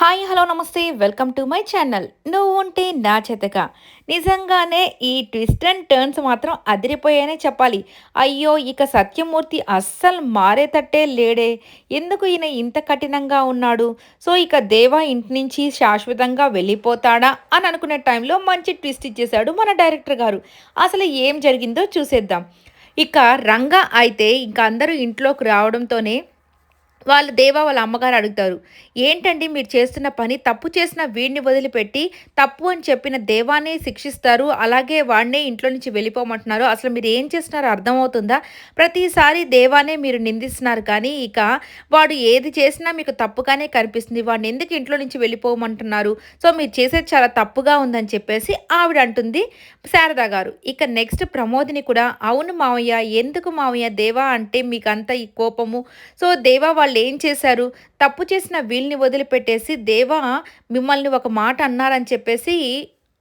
Hi hello నమస్తే. Welcome to my channel. నువ్వు ఉంటే నా చేతక. నిజంగానే ఈ ట్విస్ట్ అండ్ టర్న్స్ మాత్రం అదిరిపోయానే చెప్పాలి. అయ్యో ఇక సత్యమూర్తి అస్సలు మారేతట్టే లేడే. ఎందుకు ఈయన ఇంత కఠినంగా ఉన్నాడు? సో ఇక దేవా ఇంటి నుంచి శాశ్వతంగా వెళ్ళిపోతాడా అని అనుకునే టైంలో మంచి ట్విస్ట్ ఇచ్చేశాడు మన డైరెక్టర్ గారు. అసలు ఏం జరిగిందో చూసేద్దాం. ఇక రంగా అయితే ఇంకా అందరూ ఇంట్లోకి రావడంతోనే వాళ్ళు దేవా వాళ్ళ అమ్మగారు అడుగుతారు ఏంటండి మీరు చేస్తున్న పని? తప్పు చేసిన వీడిని వదిలిపెట్టి తప్పు అని చెప్పిన దేవాన్ని శిక్షిస్తారు అలాగే వాడినే ఇంట్లో నుంచి వెళ్ళిపోమంటున్నారు. అసలు మీరు ఏం చేస్తున్నారో అర్థమవుతుందా? ప్రతిసారి దేవానే మీరు నిందిస్తున్నారు కానీ ఇక వాడు ఏది చేసినా మీకు తప్పుగానే కనిపిస్తుంది. వాడిని ఎందుకు ఇంట్లో నుంచి వెళ్ళిపోమంటున్నారు? సో మీరు చేసేది చాలా తప్పుగా ఉందని చెప్పేసి ఆవిడ అంటుంది శారదా గారు. ఇక నెక్స్ట్ ప్రమోదిని కూడా అవును మావయ్య ఎందుకు మావయ్య? దేవా అంటే మీకు అంత ఈ కోపము. సో దేవా వాళ్ళు ఏం చేశారు? తప్పు చేసిన వీళ్ళని వదిలిపెట్టేసి దేవా మిమ్మల్ని ఒక మాట అన్నారని చెప్పేసి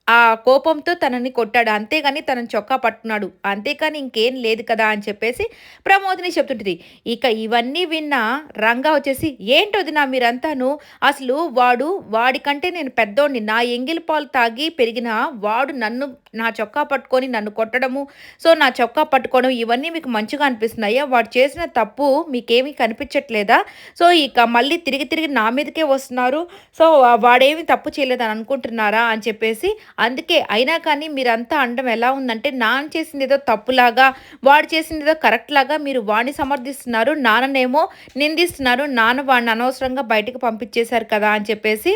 ఆ కోపంతో తనని కొట్టాడు. అంతేగాని తనని చొక్కా పట్టుకున్నాడు అంతేకాని ఇంకేం లేదు కదా అని చెప్పేసి ప్రమోదిని చెప్తుంటుంది. ఇక ఇవన్నీ విన్న రంగా వచ్చేసి ఏంటోది నా మీరంతాను? అసలు వాడు వాడికంటే నేను పెద్దోడిని. నా ఎంగిలి పాలు తాగి పెరిగిన వాడు నన్ను నా చొక్కా పట్టుకొని నన్ను కొట్టడము. సో నా చొక్కా పట్టుకోవడం ఇవన్నీ మీకు మంచిగా అనిపిస్తున్నాయా? వాడు చేసిన తప్పు మీకేమీ కనిపించట్లేదా? సో ఇక మళ్ళీ తిరిగి తిరిగి నా మీదకే వస్తున్నారు. సో వాడేమి తప్పు చేయలేదని అనుకుంటున్నారా? అని చెప్పేసి అందుకే అయినా కానీ మీరంతా అండం ఎలా ఉందంటే నాన్న చేసింది ఏదో తప్పులాగా వాడు చేసింది ఏదో కరెక్ట్ లాగా మీరు వాడిని సమర్థిస్తున్నారు నాన్ననేమో నిందిస్తున్నారు నాన్న వాడిని అనవసరంగా బయటకు పంపించేశారు కదా అని చెప్పేసి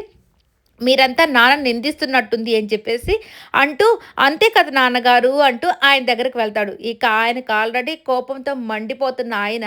మీరంతా నాన్న నిందిస్తున్నట్టుంది అని చెప్పేసి అంటూ అంతే కదా నాన్నగారు అంటూ ఆయన దగ్గరికి వెళ్తాడు. ఇక ఆయనకు ఆల్రెడీ కోపంతో మండిపోతున్న ఆయన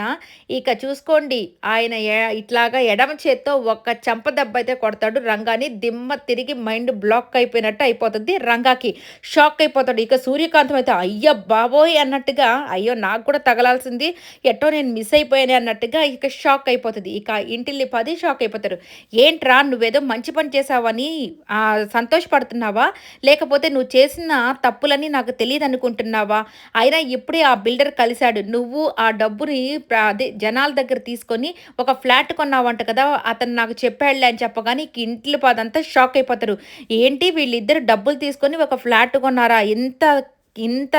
ఇక చూసుకోండి ఆయన ఇట్లాగా ఎడమ చేత్తో ఒక్క చెంప దెబ్బ అయితే కొడతాడు. రంగాని దిమ్మ తిరిగి మైండ్ బ్లాక్ అయిపోయినట్టు అయిపోతుంది. రంగాకి షాక్ అయిపోతాడు. ఇక సూర్యకాంతం అయితే అయ్య బాబోయ్ అన్నట్టుగా అయ్యో నాకు కూడా తగలాల్సింది. ఎట్టో నేను మిస్ అయిపోయాను అన్నట్టుగా ఇక షాక్ అయిపోతుంది. ఇక ఇంటిల్లి పది షాక్ అయిపోతారు. ఏంట్రా నువ్వేదో మంచి పని చేసావని అని సంతోషపడుతున్నావా? లేకపోతే నువ్వు చేసిన తప్పులని నాకు తెలియదు అనుకుంటున్నావా అయినా ఇప్పుడే ఆ బిల్డర్ కలిశాడు. నువ్వు ఆ డబ్బుని అదే జనాల దగ్గర తీసుకొని ఒక ఫ్లాట్ కొన్నావంట కదా అతను నాకు చెప్పాడులే అని చెప్పగానే ఇంట్లో పదంతా షాక్ అయిపోతారు. ఏంటి వీళ్ళిద్దరు డబ్బులు తీసుకొని ఒక ఫ్లాట్ కొన్నారా? ఎంత ఇంత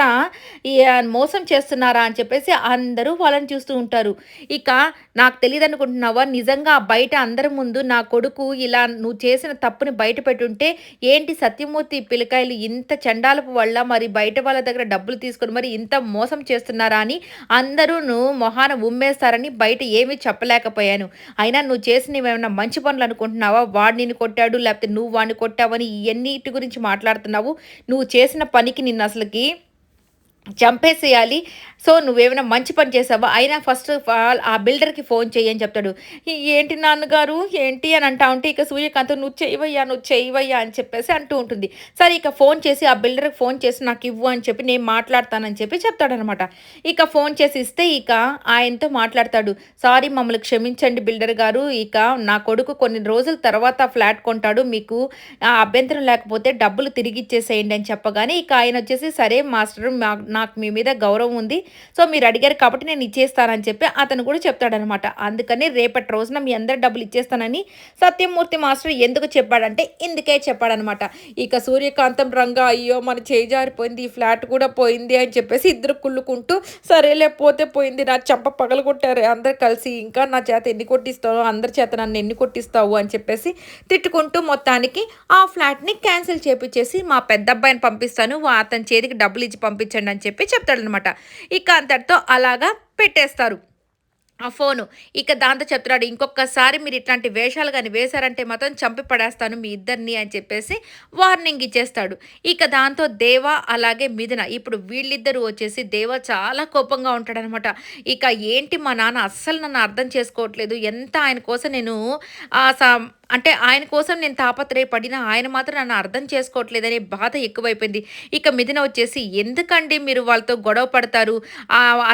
మోసం చేస్తున్నారా అని చెప్పేసి అందరూ వాళ్ళని చూస్తూ ఉంటారు. ఇక నాకు తెలియదు అనుకుంటున్నావా నిజంగా బయట అందరి ముందు నా కొడుకు ఇలా నువ్వు చేసిన తప్పుని బయట పెట్టుంటే ఏంటి సత్యమూర్తి పిల్లకాయలు ఇంత చండాలపు వల్ల మరి బయట వాళ్ళ దగ్గర డబ్బులు తీసుకొని మరి ఇంత మోసం చేస్తున్నారా అని అందరూ నువ్వు మొహాన ఉమ్మేస్తారని బయట ఏమీ చెప్పలేకపోయాను. అయినా నువ్వు చేసినవేమైనా మంచి పనులు అనుకుంటున్నావా? వాడు నిన్ను కొట్టాడు లేకపోతే నువ్వు వాడిని కొట్టావని ఇవన్నిటి గురించి మాట్లాడుతున్నావు. నువ్వు చేసిన పనికి నిన్ను అసలుకి చంపేసేయాలి. సో నువ్వేమైనా మంచి పని చేసావా? అయినా ఫస్ట్ ఆఫ్ ఆల్ ఆ బిల్డర్కి ఫోన్ చేయి అని చెప్తాడు. ఏంటి నాన్నగారు? ఏంటి? అని అంటా ఉంటే ఇక సూర్యకాంత్ నువ్వు చేయవయ్యా నువ్వు చేయవయ్యా అని చెప్పేసి అంటూ ఉంటుంది. సరే ఇక ఫోన్ చేసి ఆ బిల్డర్కి ఫోన్ చేసి నాకు ఇవ్వు అని చెప్పి నేను మాట్లాడతానని చెప్పి చెప్తాడనమాట. ఇక ఫోన్ చేసి ఇస్తే ఇక ఆయనతో మాట్లాడతాడు. సారీ మమ్మల్ని క్షమించండి బిల్డర్ గారు. ఇక నా కొడుకు కొన్ని రోజుల తర్వాత ఫ్లాట్ కొంటాడు. మీకు అభ్యంతరం లేకపోతే డబ్బులు తిరిగి ఇచ్చేసేయండి అని చెప్పగానే ఇక ఆయన వచ్చేసి సరే మాస్టర్ నాకు మీ మీద గౌరవం ఉంది. సో మీరు అడిగారు కాబట్టి నేను ఇచ్చేస్తానని చెప్పి అతను కూడా చెప్తాడనమాట. అందుకని రేపటి రోజున మీ అందరు డబ్బులు ఇచ్చేస్తానని సత్యమూర్తి మాస్టర్ ఎందుకు చెప్పాడంటే ఇందుకే చెప్పాడనమాట. ఇక సూర్యకాంతం రంగా అయ్యో మన చేయి జారిపోయింది ఈ ఫ్లాట్ కూడా పోయింది అని చెప్పేసి ఇద్దరు కుళ్ళుకుంటూ సరేలే పోతే పోయింది నా చంప పగలగొట్టారు అందరు కలిసి ఇంకా నా చేత ఎన్ని కొట్టిస్తావు అందరి చేత నన్ను ఎన్ని కొట్టిస్తావు అని చెప్పేసి తిట్టుకుంటూ మొత్తానికి ఆ ఫ్లాట్ని క్యాన్సిల్ చేపించేసి మా పెద్ద అబ్బాయిని పంపిస్తాను అతని చేతికి డబ్బులు ఇచ్చి పంపించండి అని చెప్పి చెప్తాడనమాట. ఇక అంతటితో అలాగా పెట్టేస్తారు. ఆ ఫోను. ఇక దాంతో చెప్తున్నాడు ఇంకొకసారి మీరు ఇట్లాంటి వేషాలు కానీ వేశారంటే మాత్రం చంపి పడేస్తాను మీ ఇద్దరిని అని చెప్పేసి వార్నింగ్ ఇచ్చేస్తాడు. ఇక దాంతో దేవ అలాగే మిథున ఇప్పుడు వీళ్ళిద్దరూ వచ్చేసి దేవ చాలా కోపంగా ఉంటాడనమాట. ఇక ఏంటి మా నాన్న అస్సలు నన్ను అర్థం చేసుకోవట్లేదు ఎంత ఆయన కోసం నేను అంటే ఆయన కోసం నేను తాపత్రయపడినా ఆయన మాత్రం నన్ను అర్థం చేసుకోవట్లేదనే బాధ ఎక్కువైపోయింది. ఇక మిథున వచ్చేసి ఎందుకండి మీరు వాళ్ళతో గొడవ పడతారు?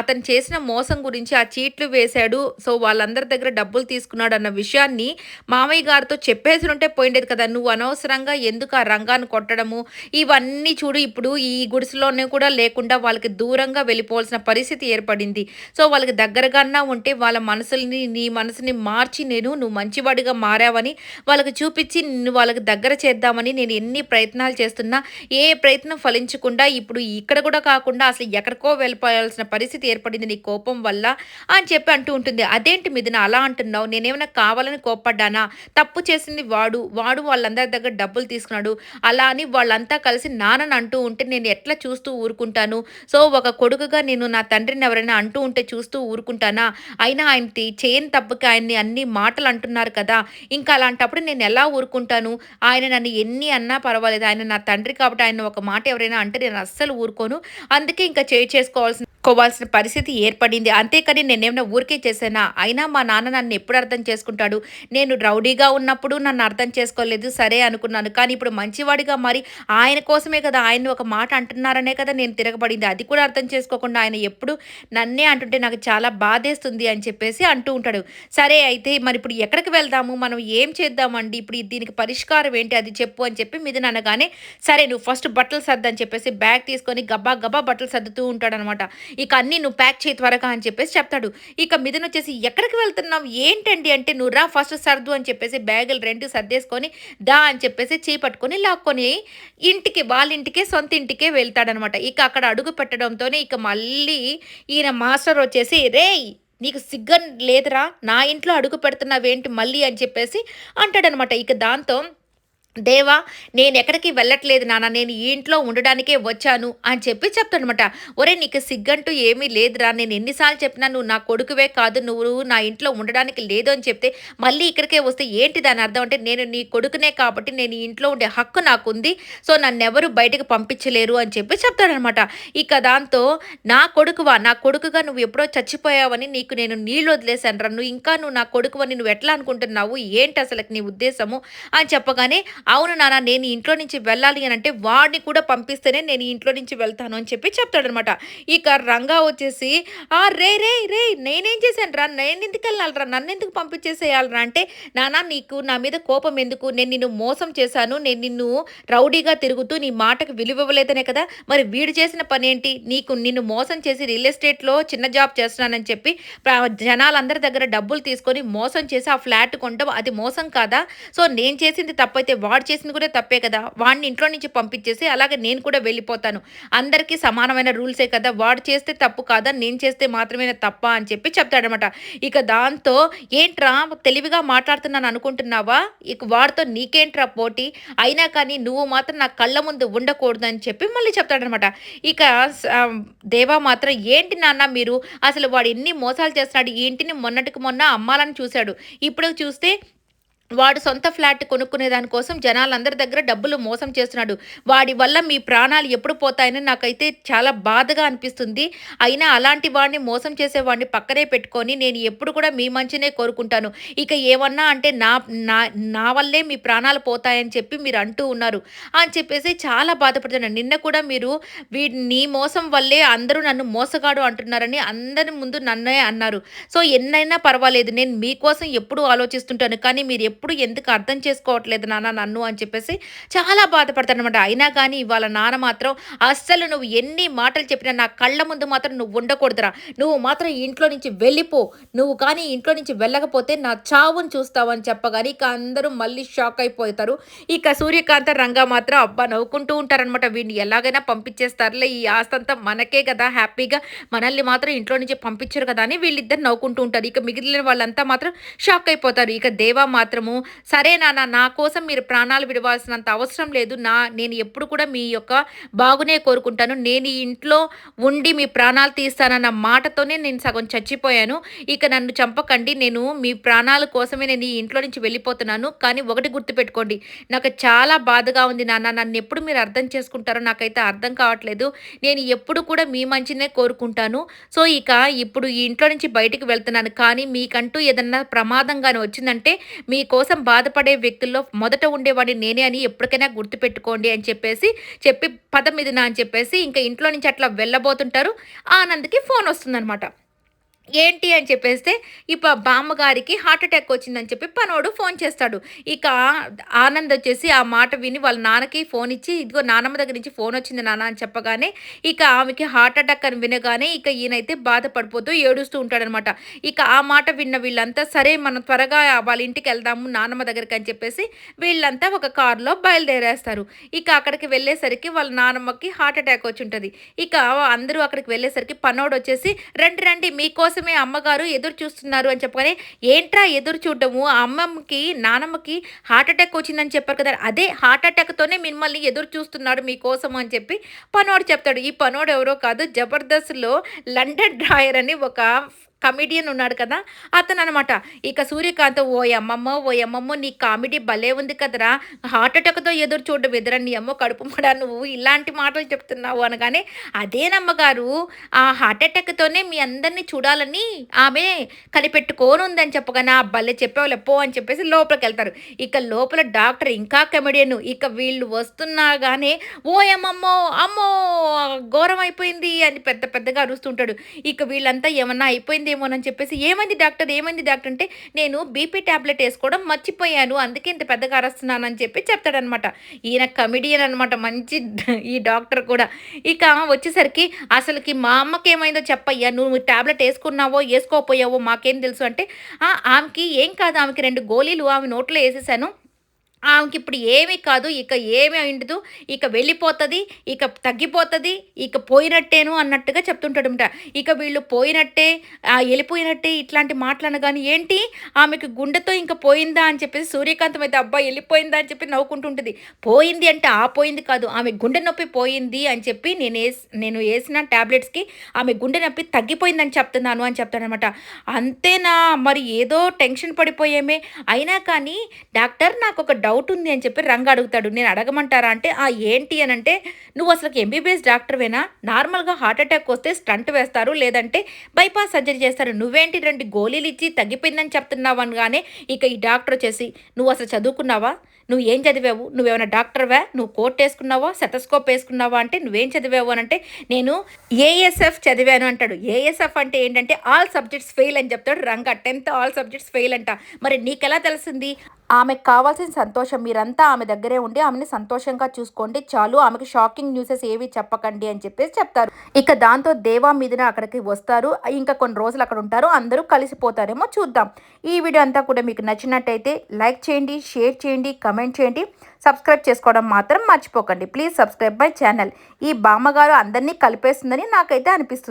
అతను చేసిన మోసం గురించి ఆ చీట్లు వేశాడు. సో వాళ్ళందరి దగ్గర డబ్బులు తీసుకున్నాడు అన్న విషయాన్ని మామయ్య గారితో చెప్పేసి ఉంటే పోయిండేది కదా. నువ్వు అనవసరంగా ఎందుకు ఆ రంగాన్ని కొట్టడము? ఇవన్నీ చూడు ఇప్పుడు ఈ గుడిసెలోనే కూడా లేకుండా వాళ్ళకి దూరంగా వెళ్ళిపోవాల్సిన పరిస్థితి ఏర్పడింది. సో వాళ్ళకి దగ్గరగా ఉంటే వాళ్ళ మనసుల్ని నీ మనసుని మార్చి నేను నువ్వు మంచివాడిగా మారావని వాళ్ళకి చూపించి నిన్ను వాళ్ళకి దగ్గర చేద్దామని నేను ఎన్ని ప్రయత్నాలు చేస్తున్నా ఏ ప్రయత్నం ఫలించకుండా ఇప్పుడు ఇక్కడ కూడా కాకుండా అసలు ఎక్కడికో వెళ్ళిపోయాల్సిన పరిస్థితి ఏర్పడింది నీ కోపం వల్ల అని చెప్పి అంటూ ఉంటుంది. అదేంటి మిథున అలా అంటున్నావు? నేనేమైనా కావాలని కోప్పడ్డానా? తప్పు చేసింది వాడు వాడు వాళ్ళందరి దగ్గర డబ్బులు తీసుకున్నాడు. అలా అని వాళ్ళంతా కలిసి నానని అంటూ ఉంటే నేను ఎట్లా చూస్తూ ఊరుకుంటాను? సో ఒక కొడుకుగా నేను నా తండ్రిని ఎవరైనా అంటూ ఉంటే చూస్తూ ఊరుకుంటానా? అయినా ఆయన చేయని తప్పుకి ఆయన్ని అన్ని మాటలు అంటున్నారు కదా. ఇంకా అలా అలాంటప్పుడు నేను ఎలా ఊరుకుంటాను? ఆయన నన్ను ఎన్ని అన్నా పర్వాలేదు. ఆయన నా తండ్రి కాబట్టి ఆయన ఒక మాట ఎవరైనా అంటే నేను అస్సలు ఊరుకోను. అందుకే ఇంకా చేయి చేసుకోవాల్సిన కోవాల్సిన పరిస్థితి ఏర్పడింది. అంతేకాని నేనేమైనా ఊరికే చేశానా? అయినా మా నాన్న నన్ను ఎప్పుడు అర్థం చేసుకుంటాడు? నేను రౌడీగా ఉన్నప్పుడు నన్ను అర్థం చేసుకోలేదు. సరే అనుకున్నాను. కానీ ఇప్పుడు మంచివాడిగా మరి ఆయన కోసమే కదా ఆయన ఒక మాట అంటున్నారనే కదా నేను తిరగబడింది. అది కూడా అర్థం చేసుకోకుండా ఆయన ఎప్పుడు నన్నే అంటుంటే నాకు చాలా బాధేస్తుంది అని చెప్పేసి అంటూ ఉంటాడు. సరే అయితే మరి ఇప్పుడు ఎక్కడికి వెళ్దాము? మనం ఏం చేద్దామండి. ఇప్పుడు దీనికి పరిష్కారం ఏంటి అది చెప్పు అని చెప్పి మిథున్ అనగానే సరే నువ్వు ఫస్ట్ బట్టలు సర్దని చెప్పేసి బ్యాగ్ తీసుకొని గబ్బా గబ్బా బట్టలు సర్దుతూ ఉంటాడనమాట. ఇక అన్నీ నువ్వు ప్యాక్ చేయి త్వరగా అని చెప్పేసి చెప్తాడు. ఇక మిథున్ వచ్చేసి ఎక్కడికి వెళ్తున్నావు? ఏంటండి అంటే నువ్వు రా ఫస్ట్ సర్దు అని చెప్పేసి బ్యాగులు రెండు సర్దేసుకొని దా అని చెప్పేసి చేపట్టుకొని లాక్కొని ఇంటికి వాళ్ళ ఇంటికే సొంత ఇంటికే వెళ్తాడనమాట. ఇక అక్కడ అడుగు పెట్టడంతోనే ఇక మళ్ళీ ఈయన మాస్టర్ వచ్చేసి రేయ్ నీకు సిగ్గన్ లేదురా నా ఇంట్లో అడుగు పెడుతున్నావేంటి మళ్ళీ అని చెప్పేసి అంటాడనమాట. ఇక దాంతో దేవా నేను ఎక్కడికి వెళ్ళట్లేదు నాన్న నేను ఈ ఇంట్లో ఉండడానికే వచ్చాను అని చెప్పి చెప్తానమాట ఒరే నీకు సిగ్గంటూ ఏమీ లేదురా నేను ఎన్నిసార్లు చెప్పినా నువ్వు నా కొడుకువే కాదు నువ్వు నా ఇంట్లో ఉండడానికి లేదు అని చెప్తే మళ్ళీ ఇక్కడికే వస్తే ఏంటి దాని అర్థం అంటే నేను నీ కొడుకునే కాబట్టి నేను ఈ ఇంట్లో ఉండే హక్కు నాకుంది సో నన్ను ఎవరు బయటకు పంపించలేరు అని చెప్పి చెప్తాడనమాట ఇక దాంతో నా కొడుకువా నా కొడుకుగా నువ్వు ఎప్పుడో చచ్చిపోయావని నీకు నేను నీళ్ళు వదిలేశాను రా నువ్వు ఇంకా నువ్వు నా కొడుకువని నువ్వు ఎట్లా అనుకుంటున్నావు ఏంటి అసలు నీ ఉద్దేశము అని చెప్పగానే అవును నాన్న నేను ఇంట్లో నుంచి వెళ్ళాలి అని అంటే వాడిని కూడా పంపిస్తేనే నేను ఇంట్లో నుంచి వెళ్తాను అని చెప్పి చెప్తాడనమాట. ఇక రంగా వచ్చేసి ఆ రే రే రే నేనేం చేశాను రా? నేను ఎందుకు వెళ్ళాలరా నన్ను ఎందుకు పంపించేసేయాలరా అంటే నానా నీకు నా మీద కోపం ఎందుకు? నేను నిన్ను మోసం చేశాను. నేను నిన్ను రౌడీగా తిరుగుతూ నీ మాటకు విలువలేదనే కదా? మరి వీడు చేసిన పని ఏంటి? నీకు నిన్ను మోసం చేసి రియల్ ఎస్టేట్లో చిన్న జాబ్ చేస్తున్నానని చెప్పి జనాలందరి దగ్గర డబ్బులు తీసుకొని మోసం చేసి ఆ ఫ్లాట్ కొంటాం అది మోసం కాదా? సో నేను చేసింది తప్పైతే వాడు చేసింది కూడా తప్పే కదా. వాడిని ఇంట్లో నుంచి పంపించేసి అలాగే నేను కూడా వెళ్ళిపోతాను. అందరికీ సమానమైన రూల్సే కదా. వాడు చేస్తే తప్పు కాదా? నేను చేస్తే మాత్రమే తప్ప అని చెప్పి చెప్తాడనమాట ఇక దాంతో ఏంట్రా తెలివిగా మాట్లాడుతున్నాను అనుకుంటున్నావా? ఇక వాడితో నీకేంట్రా పోటీ? అయినా కానీ నువ్వు మాత్రం నా కళ్ళ ముందు ఉండకూడదు అని చెప్పి మళ్ళీ చెప్తాడనమాట ఇక దేవా మాత్రం ఏంటి నాన్న మీరు? అసలు వాడు ఎన్ని మోసాలు చేస్తున్నాడు? ఈ ఇంటిని మొన్నటికి మొన్న అమ్మాలని చూశాడు. ఇప్పుడు చూస్తే వాడు సొంత ఫ్లాట్ కొనుక్కునే దానికోసం జనాలందరి దగ్గర డబ్బులు మోసం చేస్తున్నాడు. వాడి వల్ల మీ ప్రాణాలు ఎప్పుడు పోతాయని నాకైతే చాలా బాధగా అనిపిస్తుంది. అయినా అలాంటి వాడిని మోసం చేసేవాడిని పక్కనే పెట్టుకొని నేను ఎప్పుడు కూడా మీ మంచినే కోరుకుంటాను. ఇక ఏమన్నా అంటే నా నా నా వల్లే మీ ప్రాణాలు పోతాయని చెప్పి మీరు అంటూ ఉన్నారు. అని చెప్పేసి చాలా బాధపడుతున్నాను నిన్న కూడా మీరు వీ నీ మోసం వల్లే అందరూ నన్ను మోసగాడు అంటున్నారని అందరి ముందు నన్నే అన్నారు. సో ఎన్నైనా పర్వాలేదు. నేను మీకోసం ఎప్పుడూ ఆలోచిస్తుంటాను. కానీ మీరు ఎప్పుడు ఎందుకు అర్థం చేసుకోవట్లేదు నాన్న నన్ను అని చెప్పేసి చాలా బాధపడతానమాట అయినా కానీ ఇవాళ నాన్న మాత్రం అస్సలు నువ్వు ఎన్ని మాటలు చెప్పినా నా కళ్ళ ముందు మాత్రం నువ్వు ఉండకూడదురా. నువ్వు మాత్రం ఇంట్లో నుంచి వెళ్ళిపో. నువ్వు కానీ ఇంట్లో నుంచి వెళ్ళకపోతే నా చావును చూస్తావని చెప్పగానే ఇక అందరూ మళ్ళీ షాక్ అయిపోతారు. ఇక సూర్యకాంత రంగా మాత్రం అబ్బా నవ్వుకుంటూ ఉంటారనమాట వీడిని ఎలాగైనా పంపించేస్తారులే. ఈ ఆస్తంతా మనకే కదా. హ్యాపీగా మనల్ని మాత్రం ఇంట్లో నుంచి పంపించరు కదా అని వీళ్ళిద్దరు నవ్వుకుంటూ ఉంటారు. ఇక మిగిలిన వాళ్ళంతా మాత్రం షాక్ అయిపోతారు. ఇక దేవా మాత్రం మాత్రము సరే నాన్న నా కోసం మీరు ప్రాణాలు విడవాల్సినంత అవసరం లేదు. నా నేను ఎప్పుడు కూడా మీ యొక్క బాగునే కోరుకుంటాను. నేను ఈ ఇంట్లో ఉండి మీ ప్రాణాలు తీస్తానన్న మాటతోనే నేను సగం చచ్చిపోయాను. ఇక నన్ను చంపకండి. నేను మీ ప్రాణాల కోసమే నేను ఈ ఇంట్లో నుంచి వెళ్ళిపోతున్నాను. కానీ ఒకటి గుర్తుపెట్టుకోండి. నాకు చాలా బాధగా ఉంది నాన్న. నన్ను ఎప్పుడు మీరు అర్థం చేసుకుంటారో నాకైతే అర్థం కావట్లేదు. నేను ఎప్పుడు కూడా మీ మంచినే కోరుకుంటాను. సో ఇక ఇప్పుడు ఈ ఇంట్లో నుంచి బయటికి వెళ్తున్నాను. కానీ మీకంటూ ఏదన్నా ప్రమాదంగానే వచ్చిందంటే మీ కోసం బాధపడే వ్యక్తుల్లో మొదట ఉండేవాడిని నేనే అని ఎప్పటికైనా గుర్తుపెట్టుకోండి అని చెప్పేసి చెప్పి పదం ఇదినా అని చెప్పేసి ఇంకా ఇంట్లో నుంచి అట్లా వెళ్ళబోతుంటారు. ఆనంద్కి ఫోన్ వస్తుందనమాట ఏంటి అని చెప్పేస్తే ఇప్పుడు బామ్మగారికి హార్ట్ అటాక్ వచ్చిందని చెప్పి పనోడు ఫోన్ చేస్తాడు. ఇక ఆనంద్ వచ్చేసి ఆ మాట విని వాళ్ళ నాన్నకి ఫోన్ ఇచ్చి ఇదిగో నానమ్మ దగ్గర నుంచి ఫోన్ వచ్చింది నాన్న అని చెప్పగానే ఇక ఆమెకి హార్ట్ అటాక్ అని వినగానే ఇక ఈయనైతే బాధపడిపోతూ ఏడుస్తూ ఉంటాడనమాట. ఇక ఆ మాట విన్న వీళ్ళంతా సరే మనం త్వరగా వాళ్ళ ఇంటికి వెళ్దాము నానమ్మ దగ్గరికి అని చెప్పేసి వీళ్ళంతా ఒక కారులో బయలుదేరేస్తారు. ఇక అక్కడికి వెళ్ళేసరికి వాళ్ళ నానమ్మకి హార్ట్ అటాక్ వచ్చి ఉంటుంది. ఇక అందరూ అక్కడికి వెళ్ళేసరికి పనోడు వచ్చేసి రండి రండి మీకోసం కోసమే అమ్మగారు ఎదురు చూస్తున్నారు అని చెప్పగానే ఏంట్రా ఎదురు చూడటము ఆ అమ్మమ్మకి నానమ్మకి హార్ట్అటాక్ వచ్చిందని చెప్పారు కదా అదే హార్ట్ అటాక్తోనే మిమ్మల్ని ఎదురు చూస్తున్నాడు మీకోసం అని చెప్పి పనోడు చెప్తాడు. ఈ పనోడు ఎవరో కాదు జబర్దస్త్లో లండన్ డ్రాయర్ అని ఒక కమిడియన్ ఉన్నాడు కదా అతను అనమాట ఇక సూర్యకాంత్ ఓ అమ్మమ్మ ఓ అమ్మమ్మ నీ కామెడీ భలే ఉంది కదరా హార్ట్ అటాక్తో ఎదురు చూడడం ఎదురా నీ అమ్మ కడుపు మడా నువ్వు ఇలాంటి మాటలు చెప్తున్నావు అనగానే అదే నమ్మగారు ఆ హార్ట్ అటాక్తోనే మీ అందరినీ చూడాలని ఆమె కనిపెట్టుకోనుందని చెప్పగానే ఆ భలే చెప్పేవాళ్ళు పో అని చెప్పేసి లోపలికి వెళ్తారు. ఇక లోపల డాక్టర్ ఇంకా కమెడియన్ ఇక వీళ్ళు వస్తున్నాగానే ఓ అమ్మమ్మో అమ్మో ఘోరం అయిపోయింది అని పెద్ద పెద్దగా అరుస్తుంటాడు. ఇక వీళ్ళంతా ఏమన్నా అయిపోయింది ఏమోనని చెప్పేసి ఏమైంది డాక్టర్? ఏమైంది డాక్టర్? అంటే నేను బీపీ ట్యాబ్లెట్ వేసుకోవడం మర్చిపోయాను. అందుకే ఇంత పెద్దగా అరస్తున్నాను చెప్పి చెప్తాడనమాట. ఈయన కమిడియన్ అనమాట మంచి ఈ డాక్టర్ కూడా. ఇక వచ్చేసరికి అసలుకి మా అమ్మకి ఏమైందో చెప్పయ్యా. నువ్వు ట్యాబ్లెట్ వేసుకున్నావో వేసుకోపోయావో మాకేం తెలుసు? అంటే ఆమెకి ఏం కాదు. ఆమెకి రెండు గోళీలు ఆమె నోట్లో వేసేసాను. ఆమెకి ఇప్పుడు ఏమీ కాదు ఇక ఏమి అయిండదు ఇక వెళ్ళిపోతుంది ఇక తగ్గిపోతుంది ఇక పోయినట్టేను అన్నట్టుగా చెప్తుంటాడనమాట ఇక వీళ్ళు పోయినట్టే వెళ్ళిపోయినట్టే ఇట్లాంటి మాటలు కానీ ఏంటి? ఆమెకు గుండెతో ఇంకా పోయిందా అని చెప్పేసి సూర్యకాంతం అయితే అబ్బాయి వెళ్ళిపోయిందా అని చెప్పి నవ్వుకుంటుంటుంది. పోయింది అంటే ఆ పోయింది కాదు ఆమె గుండె నొప్పి పోయింది అని చెప్పి నేను వేసి నేను వేసిన ట్యాబ్లెట్స్కి ఆమె గుండె నొప్పి తగ్గిపోయిందని చెప్తున్నాను అని చెప్తానమాట అంతేనా? మరి ఏదో టెన్షన్ పడిపోయేమే. అయినా కానీ డాక్టర్ నాకు ఒక డౌట్ డౌట్ ఉంది అని చెప్పి రంగ అడుగుతాడు. నేను అడగమంటారా అంటే ఆ ఏంటి అని అంటే నువ్వు అసలు ఎంబీబీఎస్ డాక్టర్వేనా నార్మల్గా హార్ట్ అటాక్ వస్తే స్టంట్ వేస్తారు. లేదంటే బైపాస్ సర్జరీ చేస్తారు. నువ్వేంటి రెండు గోళీలు ఇచ్చి తగ్గిపోయిందని చెప్తున్నావు అనగానే ఇక ఈ డాక్టర్ వచ్చేసి నువ్వు అసలు చదువుకున్నావా? నువ్వు ఏం చదివావు? నువ్వేమైనా డాక్టర్వా? నువ్వు కోట్ వేసుకున్నావా? సెటస్కోప్ వేసుకున్నావా? అంటే నువ్వేం చదివావు? అని అంటే నేను ఏఎస్ఎఫ్ చదివాను అంటాడు. ఏఎస్ఎఫ్ అంటే ఏంటంటే ఆల్ సబ్జెక్ట్స్ ఫెయిల్ అని చెప్తాడు రంగ. టెన్త్ ఆల్ సబ్జెక్ట్స్ ఫెయిల్ అంట. మరి నీకెలా తెలిసింది? ఆమెకు కావాల్సిన సంతోషం మీరంతా ఆమె దగ్గరే ఉండి ఆమెని సంతోషంగా చూసుకోండి చాలు. ఆమెకి షాకింగ్ న్యూసెస్ ఏవి చెప్పకండి అని చెప్పేసి చెప్తారు. ఇక దాంతో దేవా మీదన అక్కడికి వస్తారు. ఇంకా కొన్ని రోజులు అక్కడ ఉంటారు. అందరూ కలిసిపోతారేమో చూద్దాం. ఈ వీడియో అంతా కూడా మీకు నచ్చినట్టయితే లైక్ చేయండి షేర్ చేయండి కమెంట్ చేయండి. సబ్స్క్రైబ్ చేసుకోవడం మాత్రం మర్చిపోకండి. Please subscribe my channel. ఈ బామ్మగారు అందరినీ కలిపేస్తుందని నాకైతే అనిపిస్తుంది.